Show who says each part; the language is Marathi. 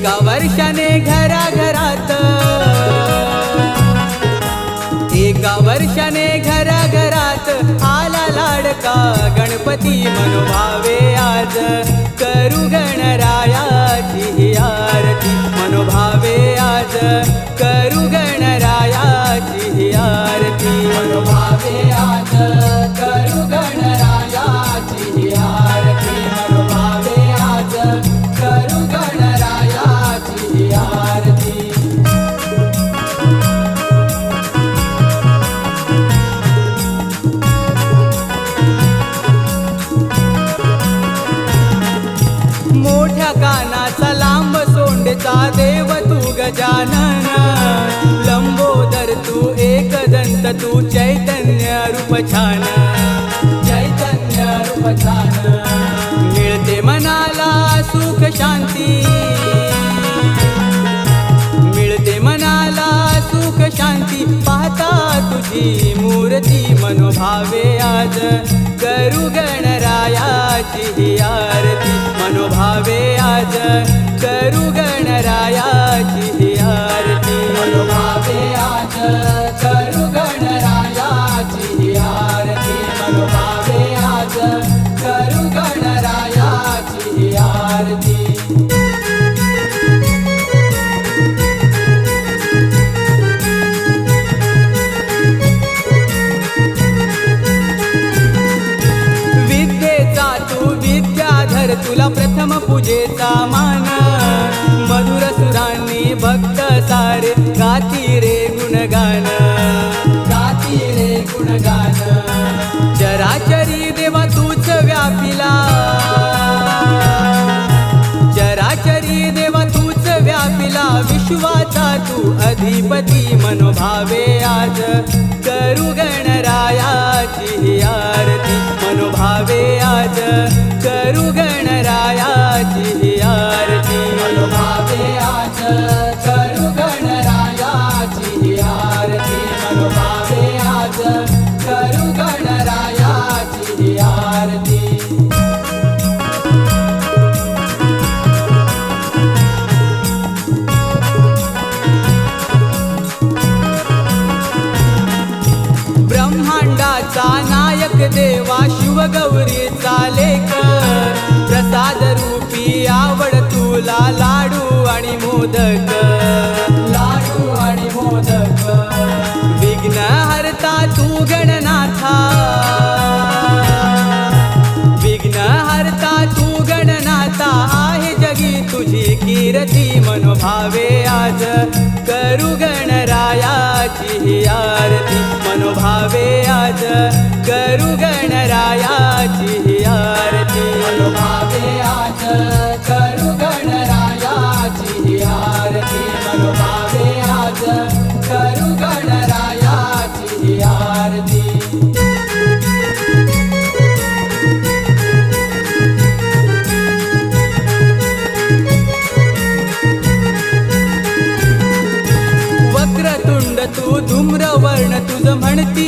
Speaker 1: एका वर्षाने घराघरात. एका वर्षाने घराघरात आला लाडका. गणपती मनोभावे आज करू गण गजानन लंबोदर तू एकदंत तू चैतन्य रूप छान। चैतन्य रूप छान। मिळते मनाला सुख शांती। मिळते मनाला सुख शांती। पाहता तुझी मूर्ती मनोभावे आज। करू गणरायाची आरती मनोभावे आज। प्रथम पूजेचा मान. मधुर सुरांनी भक्त सारे गाती रे गुणगान. गाती रे गुणगान. चराचरी देवा तूच व्यापिला. चराचरी देवा तूच व्यापिला. विश्वाचा तू अधिपती मनोभावे आज. करू गणरायाची आरती मनोभावे आज. करू ब्रह्मांडाचा नायक देवा शिवगौरीचा लेख प्रसाद रूपी आवड तुला लाडू आणि मोदक. लाडू आणि मोदक. विघ्न हरता तू गणनाथा. विघ्न हरता तू गणनाथा आहे जगी तुझी कीर्ती मनोभावे आज. करू गणरायाची आरती. भावे आज करू गणरायाची आरती. भावे आज மனத்தில்